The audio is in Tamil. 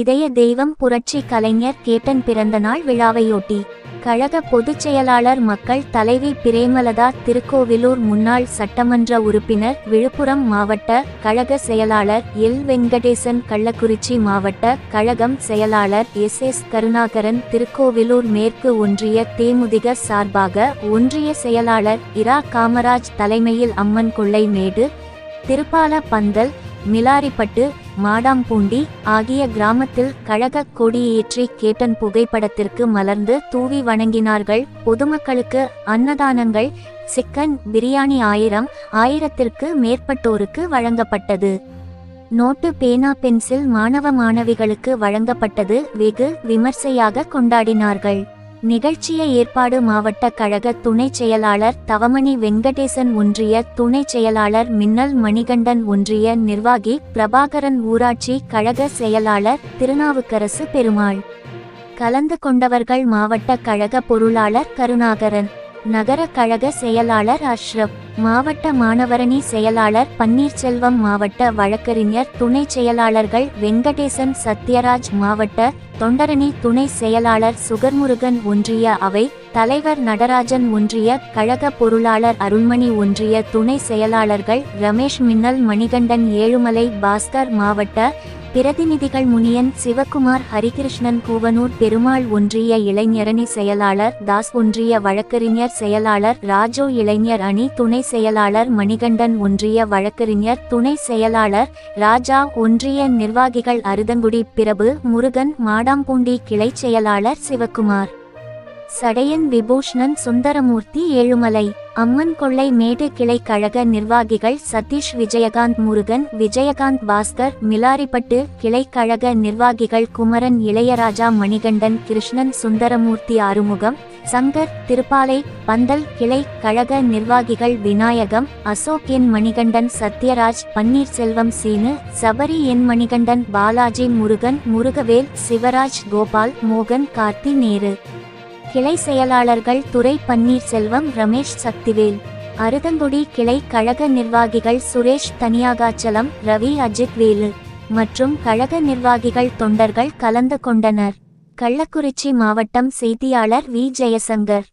இதய தெய்வம் புரட்சி கலைஞர் கேட்டன் பிறந்தநாள் விழாவையொட்டி கழக பொதுச் செயலாளர் மக்கள் தலைவி பிரேமலதா திருக்கோவிலூர் முன்னாள் சட்டமன்ற உறுப்பினர் விழுப்புரம் மாவட்ட கழக செயலாளர் எல். வெங்கடேசன் கள்ளக்குறிச்சி மாவட்ட கழகம் செயலாளர் எஸ். எஸ். கருணாகரன் திருக்கோவிலூர் மேற்கு ஒன்றிய தேமுதிக சார்பாக ஒன்றிய செயலாளர் இரா. காமராஜ் தலைமையில் அம்மன் கொள்ளை மேடு திருப்பால பந்தல் மிலாரிப்பட்டு மாடாம்பூண்டி ஆகிய கிராமத்தில் கழக கொடியேற்றி கேட்டன் புகைப்படத்திற்கு மலர்ந்து தூவி வணங்கினார்கள். பொதுமக்களுக்கு அன்னதானங்கள் சிக்கன் பிரியாணி ஆயிரம் ஆயிரத்திற்கு மேற்பட்டோருக்கு வழங்கப்பட்டது. நோட்டு பேனா பென்சில் மாணவ மாணவிகளுக்கு வழங்கப்பட்டது. வெகு விமர்சையாக கொண்டாடினார்கள். நிகழ்ச்சிய ஏற்பாடு மாவட்ட கழக துணைச் செயலாளர் தவமணி வெங்கடேசன் ஒன்றிய துணைச் செயலாளர் மின்னல் மணிகண்டன் ஒன்றிய நிர்வாகி பிரபாகரன் ஊராட்சி கழக செயலாளர் திருநாவுக்கரசு பெருமாள். கலந்து கொண்டவர்கள் மாவட்ட கழக பொருளாளர் கருணாகரன். நகர கழக செயலாளர் அஷ்ரப் மாவட்ட மாணவரணி செயலாளர் பன்னீர்செல்வம் மாவட்ட வழக்கறிஞர் துணை செயலாளர்கள் வெங்கடேசன் சத்யராஜ் மாவட்ட தொண்டரணி துணை செயலாளர் சுகர்முருகன் ஒன்றிய அவை தலைவர் நடராஜன் ஒன்றிய கழக பொருளாளர் அருள்மணி ஒன்றிய துணை செயலாளர்கள் ரமேஷ் மின்னல் மணிகண்டன் ஏழுமலை பாஸ்கர் மாவட்ட பிரதிநிதிகள் முனியன் சிவகுமார் ஹரிகிருஷ்ணன் கூவனூர் பெருமாள் ஒன்றிய இளைஞரணி செயலாளர் தாஸ் ஒன்றிய வழக்கறிஞர் செயலாளர் ராஜோ இளைஞர் அணி துணை செயலாளர் மணிகண்டன் ஒன்றிய வழக்கறிஞர் துணை செயலாளர் ராஜா ஒன்றிய நிர்வாகிகள் அருதங்குடி பிரபு முருகன் மாடாம்பூண்டி கிளை செயலாளர் சிவகுமார். சடையன் விபூஷணன் சுந்தரமூர்த்தி ஏழுமலை அம்மன் கொள்ளை மேடு கிளை கழக நிர்வாகிகள் சதீஷ் விஜயகாந்த் முருகன் விஜயகாந்த் பாஸ்கர் மிலாரிப்பட்டு கிளை கழக நிர்வாகிகள் குமரன் இளையராஜா மணிகண்டன் கிருஷ்ணன் சுந்தரமூர்த்தி ஆறுமுகம் சங்கர் திருப்பாலை பந்தல் கிளை கழக நிர்வாகிகள் விநாயகம் அசோக் என் மணிகண்டன் சத்யராஜ் பன்னீர்செல்வம் சீனு சபரி என் மணிகண்டன் பாலாஜி முருகன் முருகவேல் சிவராஜ் கோபால் மோகன் கார்த்தி நேரு. கிளை செயலாளர்கள் துரை பன்னீர்செல்வம் ரமேஷ் சக்திவேல் அருதங்குடி கிளை கழக நிர்வாகிகள் சுரேஷ் தனியாகாச்சலம் ரவி அஜித் வேலு மற்றும் கழக நிர்வாகிகள் தொண்டர்கள் கலந்து கொண்டனர். கள்ளக்குறிச்சி மாவட்டம் செய்தியாளர் வி. ஜெயசங்கர்.